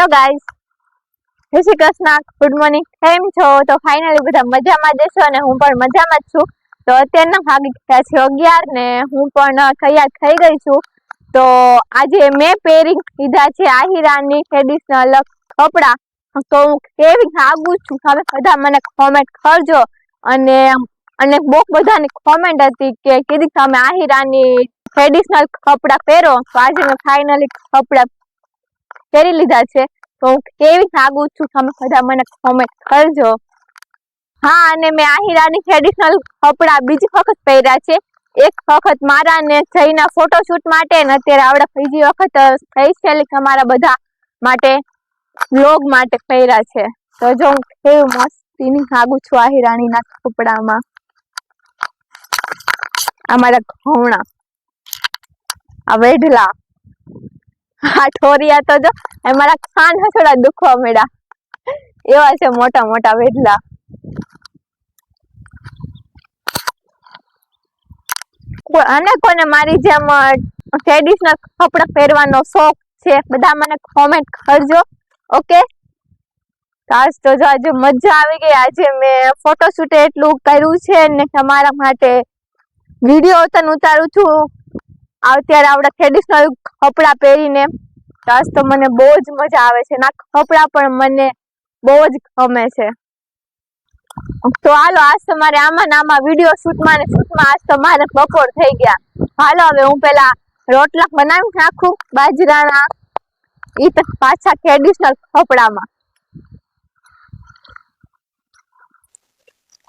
Hello guys જય Shri Krishna. Good morning કેમ છો? તો ફાઇનલી બધા મજામાં જ છો અને હું પણ મજામાં જ છું. તો અત્યારના ભાગી ગયા છે અગિયાર ને હું પણ તૈયાર થઈ ગઈ છું. તો આજે મેં પહેરી લીધા છે આહિરાની ટ્રેડિશનલ કપડાં. તો હું કેવી આગું છું? તમે બધા મને કોમેન્ટ કરજો. અને અને બહુ બધાની કોમેન્ટ હતી કે કીધી તમે આહિરાની ટ્રેડિશનલ કપડાં પહેરો. તો આજે મેં ફાઇનલી કપડાં પહેરી લીધા છે. તો હું કેવી લાગુ છું તમે બધા મને કોમેન્ટ કરજો. હા, અને મેં આહિરાની ટ્રેડિશનલ કપડાં બીજી વખત પહેર્યા છે. એક વખત મારા ને જઈના ફોટોશૂટ માટે ને અત્યારે આવડે બીજી વખત સ્પેશિયલી તમારા બધા માટે બ્લોગ માટે પહેર્યા છે. તો જો હું કેવું મસ્તીની લાગુ છું આહિરાણીના કપડામાં. અમારા ઘઉંણા આ વેઢલા. હા, ઠોરિયા તો જો, એ મારા કાન હસડા દુખવા મળ્યા એવા છે મોટા મોટા વેઢલા અને કોને મારી જેમ ટ્રેડિશનલ કપડાં પહેરવાનો શોખ છે, બધા મને કોમેન્ટ કરજો, ઓકે? આજ તો જો આજે મજા આવી ગઈ, આજે મેં ફોટોશૂટ એટલું કર્યું છે ને તમારા માટે વીડિયો તને ઉતારું છું. અત્યારે આપણા ટ્રેડિશનલ કપડાં પહેરીને આજ તો મને બહુ જ મજા આવે છે ના કપડાં પણ મને બહુ જ ગમે છે. તો હાલો, આજ તો મારે આમાં આમાં વીડિયો શૂટમાં ને શૂટમાં આજ તો મારે બપોર થઈ ગયા. હાલો, હવે હું પેલા રોટલા બનાવી નાખું બાજરાના. ઈ તો પાછા ટ્રેડિશનલ કપડામાં.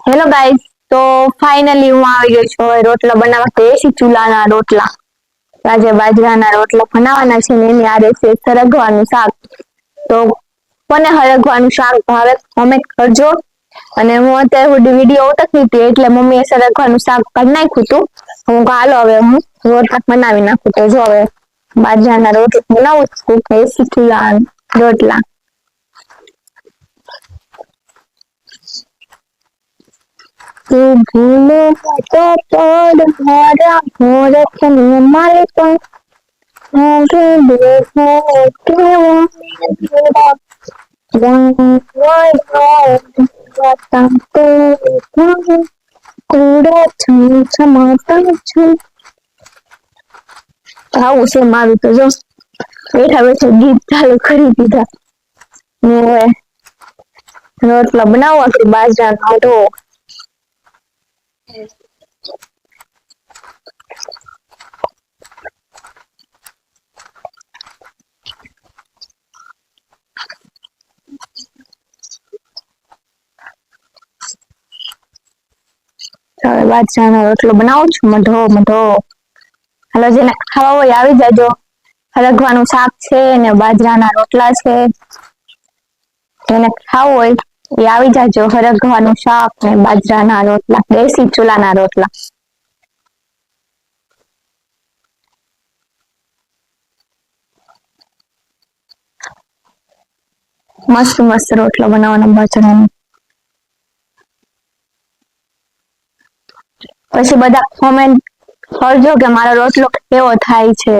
હેલો ગાઈઝ તો ફાઇનલી હું આવી ગઈ છું હવે રોટલા બનાવવા. એસી ચૂલાના રોટલા. આજે બાજરાના રોટલા બનાવવાના છે ને એની આરે છે સરગવાનું શાક. તો કોને હરગવાનું શાક ભાવે કોમેન્ટ કરજો. અને હું અત્યારે હું વીડિયો ઉતરતી હતી, એટલે મમ્મીએ સરગવાનું શાક કરી નાખ્યું હતું. હું હાલો હવે હું રોટલા બનાવી નાખું. તો જો હવે બાજરાના રોટલા બનાવું છું કે રોટલા. ભૂલે તોડ મારા દેખો કેવો મેરા છું આવું છે મારું તો જો. બેઠા બેઠા ગીત ચાલુ કરી દીધા. ને રોટલા બનાવવા કે બાજરાનો આટો હવે બાજરાનો રોટલો બનાવું છું. મઢો મઢો હાલો, જેને ખાવા હોય આવી જાજો. હરગવાનું શાક છે ને બાજરાના રોટલા છે. જેને ખાવું હોય એ આવી જાજો, હરગવાનું શાક ને બાજરાના રોટલા, દેશી ચૂલાના રોટલા. મસ્ત મસ્ત રોટલો બનાવવાનો બાજરાનો પછી બધા કોમેન્ટ કરજો કે મારો રોટલો કેવો થાય છે.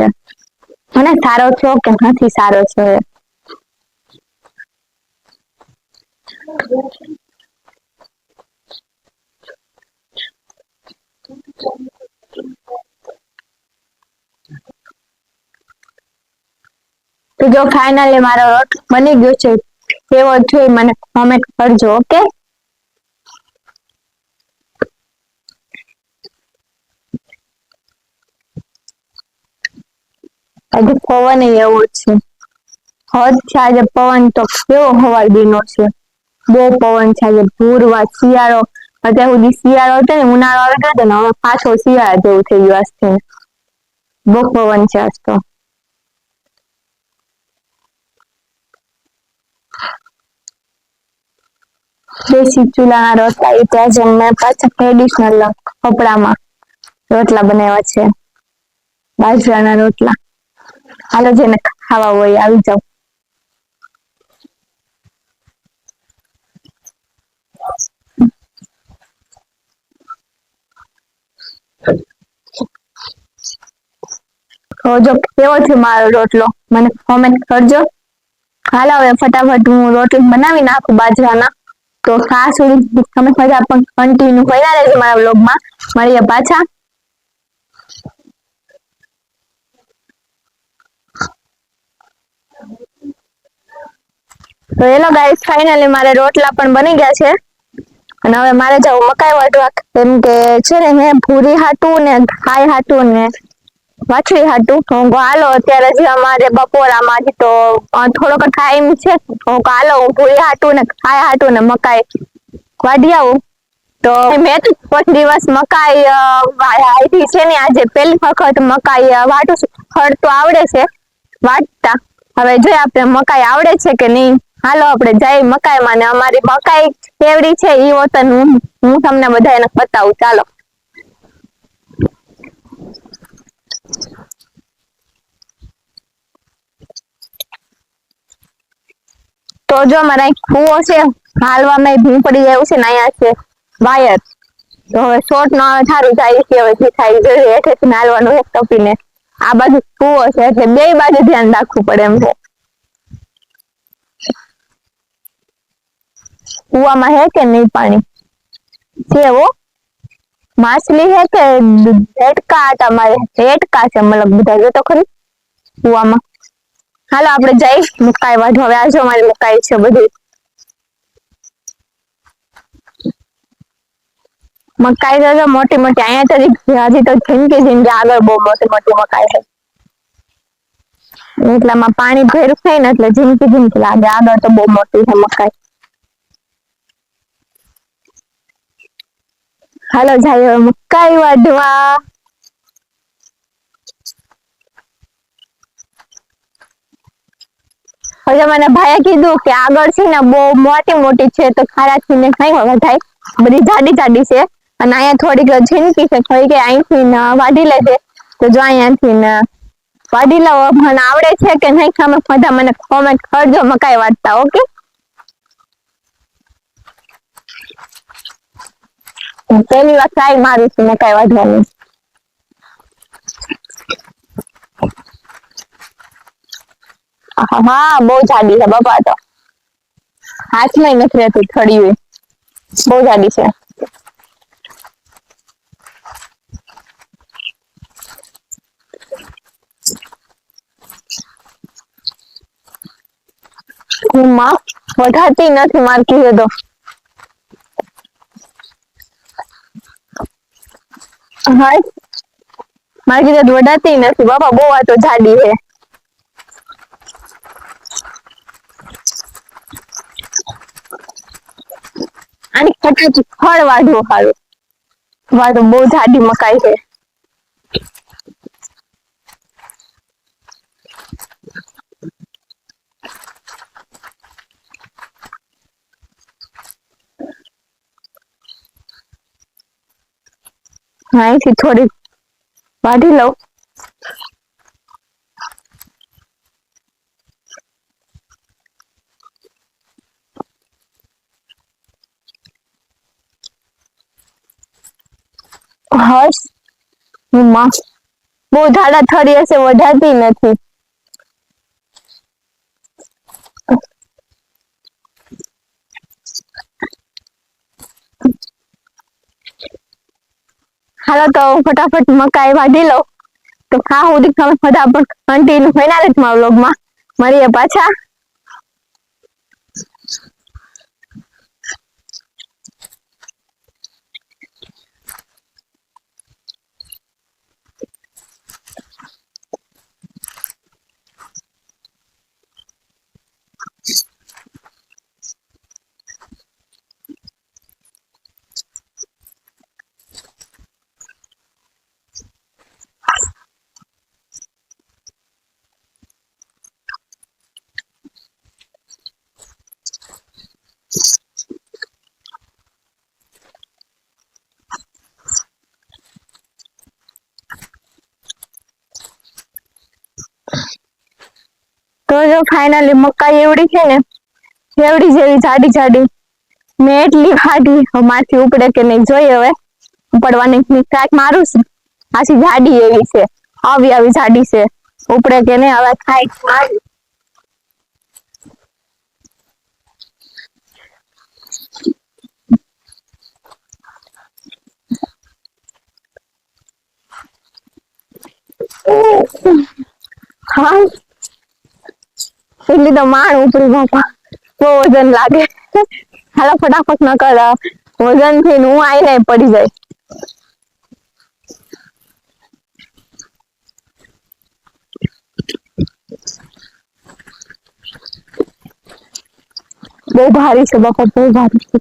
મને સારો થયો કે નથી સારો છે તો જો ફાઇનલી મારો રોટ બની ગયો છે કેવો થયો મને કોમેન્ટ કરજો ઓકે આજે પવન એવો છે. હદ છે આજે પવન તો કેવો હવાર દીનો છે. બહુ પવન છે પૂરવા શિયાળો, અત્યાર સુધી શિયાળો હતો ને, ઉનાળો આવી ગયો ને, હવે પાછો શિયાળા જેવું થઈ ગયું આજથી. બહુ પવન છે આજ તો. દેશી ચૂલાના રોટલા એ ત્યાં મેં પાછા ટ્રેડિશનલ કપડામાં રોટલા બનાવ્યા છે. બાજરાના રોટલા. હાલો જેને ખાવા હોય, આવી જાવ જો કેવો છે મારો રોટલો? મને કોમેન્ટ કરજો. હાલ હવે ફટાફટ હું રોટલી બનાવી નાખું બાજરાના. તો ખાસ તમે મજા પણ કન્ટિન્યુ કર્યા રહેજો મારા વ્લોગમાં. મળીએ પાછા. તો હેલો ગાઈસ ફાઇનલી મારે રોટલા પણ બની ગયા છે. અને હવે મારે જવું મકાઈ વાટવા. કેમ કે છે ને મેં ભૂરી હાટું ને ખાઈ હાટું ને વાછડી હાટું. હું હાલો, અત્યારે જે અમારે બપોરામાં હજી તો થોડોક ટાઈમ છે. હું હાલો, હું પૂરી હાટું ને ખાય હાટું ને મકાઈ. વાઢી આવું તો મેં તો પાંચ દિવસ મકાઈ આવી છે ને આજે. પહેલી વખત મકાઈ વાટું ફળ તો આવડે છે વાટતા હવે જોઈએ આપણે મકાઈ આવડે છે કે નહીં? હાલો, આપણે જઈ મકાઈમાં ને અમારી મકાઈ કેવડી છે એ વતન હું હું તમને બધા એને બતાવું. ચાલો. તો જો મારા કુવો છે, હાલવામાં ભીમ પડી ગયું છે ને છે, વાયર. તો હવે શોર્ટ નો સારું થાય છે, હવે જે થાય જોઈએ. હેઠેથી હાલવાનું એક ટપીને આ બાજુ કુવો છે, એટલે બે બાજુ ધ્યાન રાખવું પડે એમ છે. કુવામાં હે કે નહીં પાણી? છે હો માછલી હે કે હેટકા તમારે મારે? હેટકા છે મતલબ બધા જો તો ખરી? કૂવામાં. હાલો, આપણે જઈ મુકાઈ વાઢો. હવે આજો મારી મુકાઈ છે બધી. મકાઈ તો મોટી મોટી. અહીંયા તો હજી તો જિંદગી જિંદગી આગળ બહુ મોટી મોટી મકાઈ છે. એટલામાં પાણી ભેરું થાય ને એટલે જિંદગી જિંદગી લાગે. આગળ તો બહુ મોટી છે મકાઈ. હાલો જાય મકાઈ વાઢવા. હવે મને ભાઈએ કીધું કે આગળ છે ને બહુ મોટી મોટી છે તો ખારાથી ને કઈ વધાય બધી જાડી જાડી છે. અને અહીંયા થોડીક ઝીણકી છે. થોડી કે અહીંથી ને વાઢી લેજે તો જો અહીંયાથી ને વાઢી લઉં મને આવડે છે કે નહીં તમે બધા મને કોમેન્ટ કરજો. મકાઈ વાટતા ઓકે? પહેલી વાર ટ્રાય મારું છું મકાઈ વાઢવાની હા, બહુ જાડી છે બાપા તો. હાથમાં નથી રહેતું થડિયું બહુ જાડી છે. માં વધારતી નથી મારતી કીધે તો. હા, મારી કીધું વધારતી નથી બાપા, બહુ આ તો જાડી છે. આની ફળ વાઢવું સારું વાઢો બહુ જાડી મકાઈ છે. અહીંથી થોડી વાઢી લઉં. હર્ષ? માં બહુ જાડા થરી હશે, વધારતી નથી. હાલો તો ફટાફટ મકાઈ વાઢી લઉં. તો ખા સુધી તમે ફટાફટ કન્ટિન્યુ ફાઈનલ જ માં. વ્લોગમાં મળીએ પાછા. જો ફાઇનલી મકાઈ એવડી છે ને, એવડી જેવી જાડી જાડી. મેં એટલી ફાટી માથી ઉપડે કે નહીં, જોઈ હવે. ઉપડવાની ક્યાંક મારું છે. આછી જાડી એવી છે, આવી આવી જાડી છે. ઉપડે કે નહીં, હવે થાય મારી. Hi. એટલી તો માણ ઉપરી બાપા. બહુ વજન લાગે. હાલો, ફટાફટ ન કર વજનથી હું આઈને પડી જાય. બહુ ભારી છે બાપા, બહુ ભારી છે.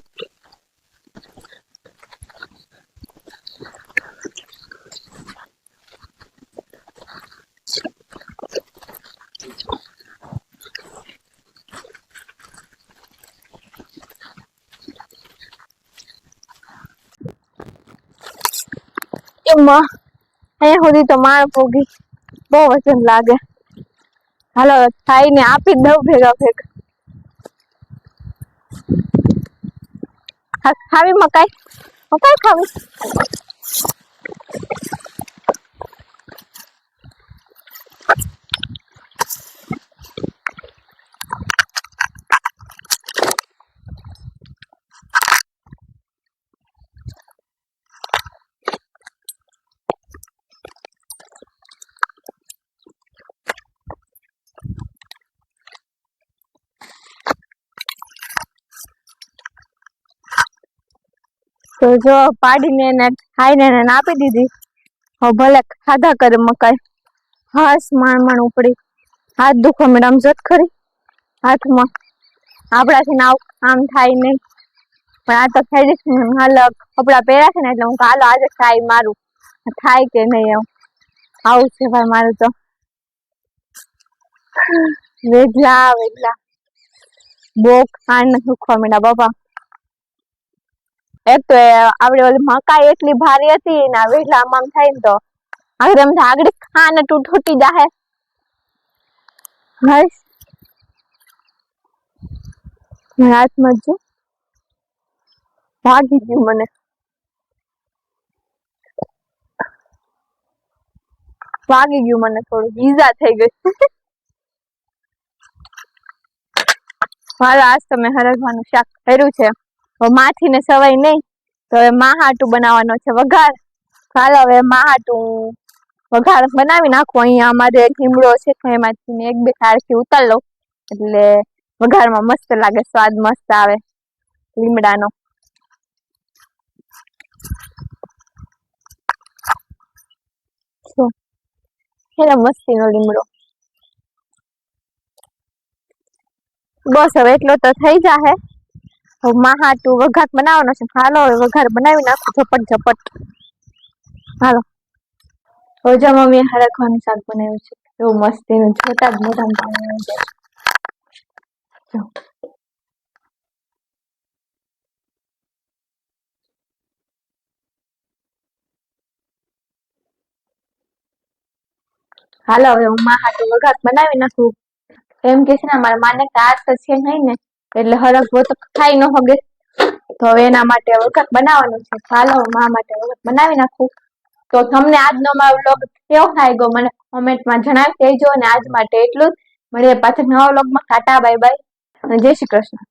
એમાં અહીંયા સુધી તો માણ પોગી બહુ વજન લાગે. હાલો થાય ને આપી દઉં ભેગા ભેગા. ખાવી મકાઈ? મકાઈ ખાવી? તો જો પાડીને એને ખાઈને એને આપી દીધી. હવે ભલે ખાધા કરે મકાઈ. હાસ માણ માણ ઉપડી. હાથ દુખો મેડમ જત ખરી. હાથમાં. આપણાથી નાવ આમ થાય નહીં. પણ આ તો થઈ જશે હાલ કપડા પહેર્યા છે ને એટલે હું હાલો, આજે ખાઈ મારું. થાય કે નહીં એમ. આવું છે ભાઈ મારું તો. વેગલા વેગલા બહુ ખાંડ દુખવા મેડા બાપા. એક તો એ આપડે ઓલી મકાઈ એટલી ભારી હતી ને આ વેઠલા આમ થાય ને તો આગળ એમ આગળ ખાને તૂટ તૂટી જાહે. હસ હાથમાં જો. વાગી ગયું મને. વાગી ગયું મને થોડું. ઈજા થઈ ગઈ. મારા આજ તમે હરગવાનું શાક કર્યું છે. માથી ને સવાય નહીં. તો હવે માહાટું બનાવવાનો છે વઘાર. ચાલો હવે માહાટું વઘાર બનાવી નાખું. અહીંયા અમારે લીમડો છે તો એમાંથી એક બે ખારથી ઉતાર લઉં. એટલે વઘારમાં મસ્ત લાગે, સ્વાદ મસ્ત આવે લીમડાનો. હેલો મસ્તીનો લીમડો. બસ હવે એટલો તો થઈ જાહે. હવે તું વઘાર બનાવવાનો છે. હાલો, હવે વઘાર બનાવી નાખું ઝપટ ઝપટ. હાલો. હવે મમ્મી હરખવાનું શાક બનાવ્યું છે. એવું મસ્તીનું જોતા જ મોટા પાણી. હાલો, હવે હું માહાટું વઘાર બનાવી નાખું. એમ કે છે ને, મારા માને કાચ તો છે નહીં ને. એટલે હરખવો તો ખાઈ ન હગે. તો હવે એના માટે વખત બનાવવાનું છે. ચાલો મા માટે વખત બનાવી નાખું. તો તમને આજનો મારો વ્લોગ કેવો થાય ગયો મને કોમેન્ટમાં જણાવી દેજો. અને આજ માટે એટલું જ. મળીએ પાછળ નવા વ્લોગમાં. ટાટા બાય બાય અને જય શ્રી કૃષ્ણ.